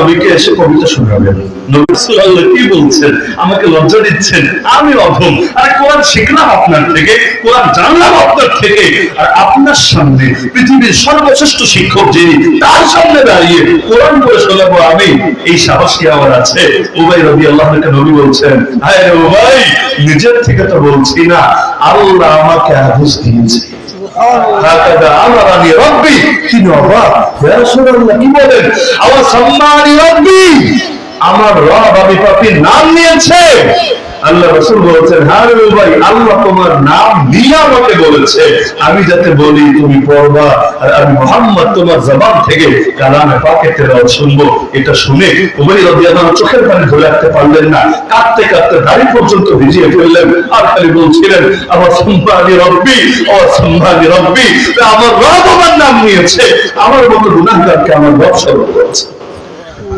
নবীকে এসে কবিতা শোনাবেন। নবী সাল্লাল্লাহু কি বলছেন? আমাকে লজ্জা দিচ্ছেন। আমি অধম। আর কোরআন শিখলাম আপনার থেকে কোরআন জানলাম আপনার থেকে। আর আপনার সামনে পৃথিবীর সর্বশ্রেষ্ঠ শিক্ষক যিনি তার সামনে দাঁড়িয়ে কোরআন করে শোনাবো আমি এই সাহস কি আমার আছে। উবাই রবি আল্লাহকে নবী বলছেন হায় উবাই নিজের থেকে তো বলছি না আল্লাহ আমাকে আদেশ দিয়েছে। হাকাদা আমারানি রব্বি আমার রব আমি পাপির নাম নিয়েছে। আল্লাহ রসুল বলেছেন রে ভাই, আল্লাহ তোমার নাম নিয়ে আমাকে বলেছে। আমি যাতে বলি, তুমি পড়বা, আর আমি মোহাম্মদ তোমার জবান থেকে কালামে পাকে তেরাও শুনব। এটা শুনে উবাই রাদিয়াল্লাহু চোখের পানি ধরে রাখতে পারলেন না। কাঁদতে কাঁদতে দাড়ি পর্যন্ত ভিজিয়ে ফেললেন আর খালি বলছিলেন, আমার সম্মানী রব্বি, আমার সম্মানী রব্বি, আমার রব আমার নাম নিয়েছে। আমার মতো গুনাহগারকে আমার রব স্মরণ করেছে।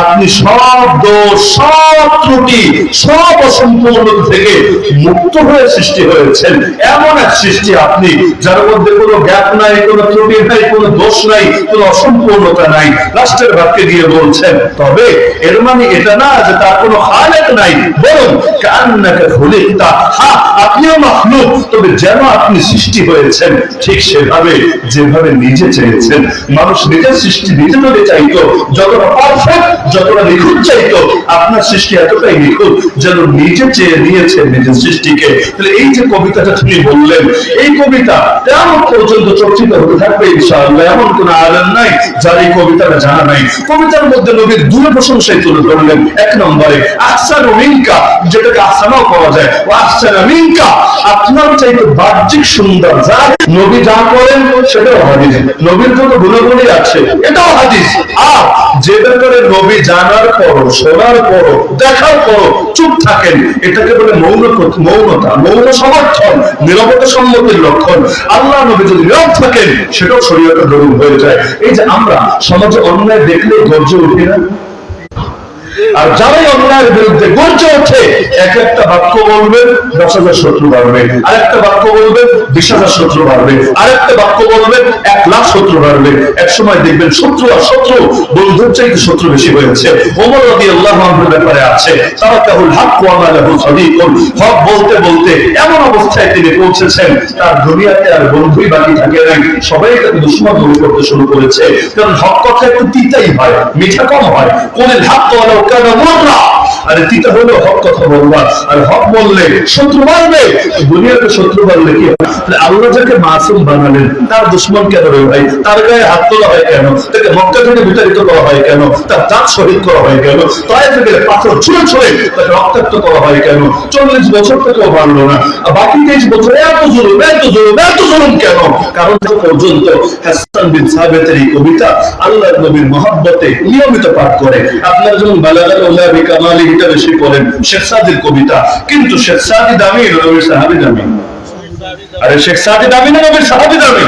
আপনি সব দোষ, সব ত্রুটি, সব অসম্পূর্ণ থেকে মুক্ত হয়ে সৃষ্টি হয়েছেন। এমন এক সৃষ্টি আপনি, যার মধ্যে কোনো গ্যাপ নাই, কোনো ত্রুটি নাই, কোনো দোষ নাই, কোনো অসম্পূর্ণতা নাই। রাষ্ট্রের ভাবকে দিয়ে বলছেন, তবে এর মানে এটা না যে তার কোনো খালেক নাই, বরং কান্নাকে খুলিকতা হ্যাঁ আপনিও মাখলুক, তবে যেন আপনি সৃষ্টি হয়েছেন, ঠিক সেভাবে, যেভাবে নিজে চেয়েছেন। মানুষ নিজের সৃষ্টি নিজে যদি চাইতো, যতটা পারফেক্ট যতটা নিখুঁত চাইতো, আপনার সৃষ্টি এতটাই নিখুঁত যেন নিজে চেয়ে নিয়েছেন নিজের সৃষ্টিকে। তাহলে এই যে কবিতাটা তিনি বললেন, এই কবিতা তেমন পর্যন্ত চর্চিত হতে থাকবে ইনশাআল্লাহ? এমন কোন নাই যার এই কবিতাটা জানা নাই। কবিতার মধ্যে নবীর দূরে প্রশংসাই তুলে ধরলেন। এক নম্বরে যেটাকে আহসানাও পাওয়া যায়। ও আপনার চাইতে বাহ্যিক সুন্দর যা নবী যা করেন সেটাও হাদিস। নবীর গুণাগুণই আছে, এটাও হাদিস। আর যে ব্যাপারে নবী জানার পরও শোনার পরও দেখার পরও চুপ থাকেন। এটাকে বলে মৌন মৌনতা। মৌন সমর্থন, নিরবতা সম্মতির লক্ষণ। আল্লাহ নবী যদি নীরব থাকেন, সেটাও শরীরের দরুন হয়ে যায়। এই যে আমরা সমাজে অন্যায় দেখলে ধৈর্য উঠি না। আর যারাই অন্যায়ের বিরুদ্ধে গর্জে ওঠে, এক একটা বাক্য বলবেন দশ হাজার শত্রু বাড়বে। আর একটা বাক্য বলবেন বিশ হাজার শত্রু বাড়বে। আর একটা বাক্য বলবেন এক লাখ শত্রু বাড়বে। এক সময় দেখবেন শত্রু আর শত্রু, বন্ধুর চাইতে শত্রু বেশি হয়েছে। ওমর রবি আল্লাহ ব্যাপারে আছে তারা কেবল হাক কোয়ামালাহু সাদিকুন হক বলতে বলতে এমন অবস্থায় তিনি পৌঁছেছেন, তার দুনিয়াতে আর বন্ধুই বাকি থাকে নাই। সবাই তাকে দুশ্মন মনে করতে শুরু করেছে। কারণ হক কথা একটু তিতাই হয়, মিঠা কম হয়। কোনের হাক তোলা কেন মোররা আরে তিতা হলো? হক কথা বলবা আর হক বললে শত্রু মারবে? দুনিয়াতে শত্রু মারলে কি আল্লাহ যাকে মাসুম বানালেন, তার দুশ্মন কেন রে ভাই? তার গায়ে হাত তোলা হয় কেন? তাকে মক্কা থেকে বিতাড়িত করা হয় কেন? তার দাঁত শহীদ করা হয় কেন? তাই থেকে পাথর ছুঁড়ে ছুঁড়ে তাকে রক্তাক্ত করা হয় কেন? চল্লিশ বছর থেকেও পারল না। আর বাকি তেইশ বছর এত জুলুম এত জুলুম এত জুলুম কেন? কারণ তো পর্যন্ত হাসান বিন সাবেতের এই কবিতা আল্লাহ নবীর মহাব্বতে নিয়মিত পাঠ করে। আপনারা যেমন বালাগাল উল্লাহ বিকামালি এটা বেশি পড়েন শেখ সাদির কবিতা। কিন্তু শেখ সাদি দামি, নবীর সাহাবি দামি। আরে শেখ সাদি দামি না নবীর সাহাবি দামি?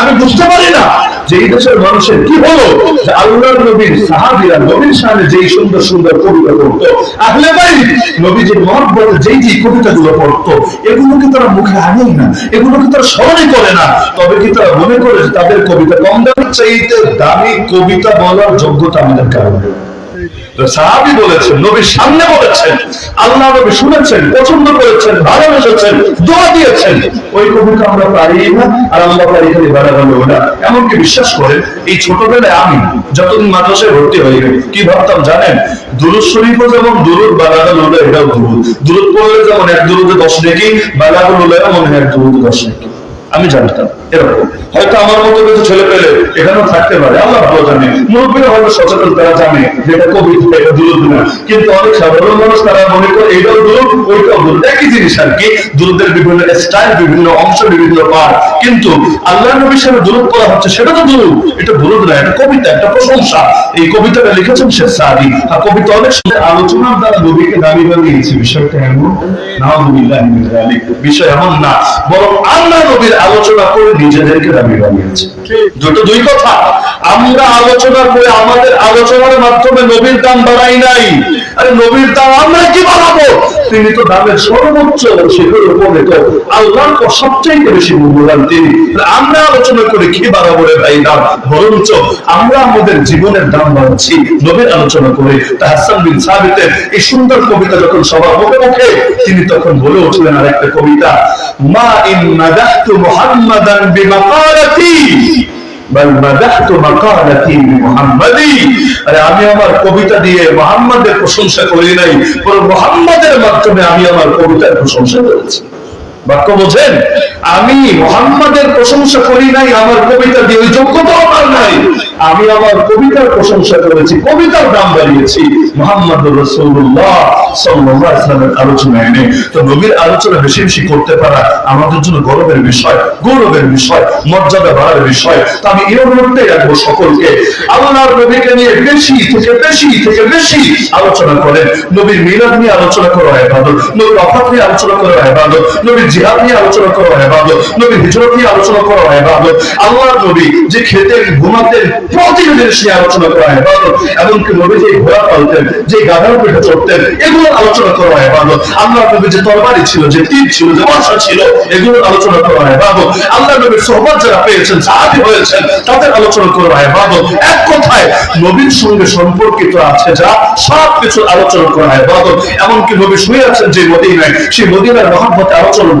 আমি বুঝতে পারি না। যে এই দেশের মানুষের কি হলো? যে আল্লাহর নবীর সাহাবিরা নবীর সামনে যেই সুন্দর সুন্দর কবিতা পড়তো, আহলে বাইত, নবীজির মহব্বতে যেই যেই কবিতাগুলো পড়তো, এগুলোকে তারা মুখে আনেই না, এগুলোকে তারা স্মরণই করে না। তবে কি তারা মনে করে যে তাদের কবিতা কম দামের চাইতে দামি কবিতা বলার যোগ্যতা আমাদের কারণে। সাহাবি বলেছেন, নবীর সামনে বলেছেন, আল্লাহ নবী শুনেছেন, পছন্দ করেছেন, ভালোবেসেছেন, দোয়া দিয়েছেন। ওই আমরা পারি না, আর আমরা পারি খালি ওরা এমনকি বিশ্বাস করেন, এই ছোটবেলায় আমি যতদিন মাদ্রাসায় ভর্তি হয়ে গেল কি ভাবতাম জানেন? দুরুদ শরীফও যেমন দুরুদ বালাগাল হলো এটাও দুরুদ। দুরুদ পড়লে যেমন এক দুরুদে দশ নেকি বালাগাল হলো এমন এক দুরুদে দশ নেকি। আমি জানতাম, এরকম। হয়তো আমার মতো কিছু ছেলে পেলে এখানেও থাকতে পারে, আল্লাহ ভালো জানে। মুরব্বীরা হয়তো সচেতন, তারা জানে যে এটা কবিতা এটা দূরত না। কিন্তু অনেক সাধারণ মানুষ, তারা মনে করে এইটাও দূর ওইটাও দূর একই জিনিস আর কি দূরদের বিভিন্ন স্টাইল বিভিন্ন অংশ, বিভিন্ন পার কিন্তু আল্লাহ নবীর সামনে দূরত করা হচ্ছে, সেটা তো দূর এটা দূরত না, এটা কবিতা, একটা প্রশংসা। এই কবিতাটা লিখেছেন শেখ সাদি। আর কবিতা অনেক সময় আলোচনার দ্বারা নবীকে দাবি বানিয়েছে বিষয়টা এমন না বিষয় এমন না, বরং আল্লাহ নবীর আলোচনা করে নিজেদেরকে দাবি বানিয়েছে। দুটো দুই কথা। আমরা আলোচনা করে আমাদের আলোচনার মাধ্যমে নবীর দাম বাড়াই নাই। আরে নবীর দাম আমরা কি বাড়াবো? তিনি তো দামের সর্বোচ্চ শিখর উপরে তো আল্লাহর পর বেশি মূল্যবান তিনি। আমরা আলোচনা করে কি বাড়াবো ভাই দাম? বরঞ্চ আমরা আমাদের জীবনের দাম বাড়াচ্ছি, নবীর আলোচনা করে হাসান বিন সাবিতের এই সুন্দর কবিতা যখন সবার মুখে মুখে, তিনি তখন বলে উঠলেন আর একটা কবিতা, মা ইন মাদাহতু মুহাম্মাদান বিমাকালাতি আমি আমার কবিতা দিয়ে মোহাম্মদের প্রশংসা করি নাই মোহাম্মদের মাধ্যমে আমি আমার কবিতার প্রশংসা করেছি। বাক্য বোঝেন? আমি মোহাম্মদের প্রশংসা করি নাই, আমার কবিতা দিয়ে ওই যোগ্যতা আমার নাই। আমি আমার কবিতার প্রশংসা করেছি, কবিতার দাম বাড়িয়েছি মোহাম্মদ রসুল্লাহ সাল্লামের আলোচনা এনে। তো নবীর আলোচনা বেশি বেশি করতে পারা আমাদের জন্য গৌরবের বিষয় গৌরবের বিষয়, মর্যাদা বাড়ার বিষয়। তো আমি এই মুহূর্তে রাখব সকলকে। আল্লাহর নবীকে নিয়ে বেশি থেকে বেশি থেকে বেশি আলোচনা করেন। নবীর মিলাদ নিয়ে আলোচনা করা হয় বাদল। নবীর অফাত নিয়ে আলোচনা করা হয় বাদল। নবীর জিহাদ নিয়ে আলোচনা করা হয় বাদল নবীর হিজরত নিয়ে আলোচনা করা হয় বাদল আল্লাহর নবী যে খেতেন ঘুমাতেন প্রতিটা জিনিস নিয়ে আলোচনা করা হয় বাদল এমনকি নবী যে ঘোড়া পালতেন, যে গাধার পেটে চড়তেন এগুলো আলোচনা করা হয় বাদল আল্লাহর নবী যে তরবারি ছিল, যে তীর ছিল, যে বর্ষা ছিল এগুলো আলোচনা করা হয় বাদল আল্লাহ নবীর সোহবত যারা পেয়েছেন, সাহাবী হয়েছেন, তাদের আলোচনা করা হয় বাদল এক কথায়, নবীর সঙ্গে সম্পর্কিত আছে যা সব কিছু আলোচনা করা হয় বাদল এমনকি নবী শুয়ে আছেন যে মদিনায়, সেই মদিনার মহাব্বতে আলোচনা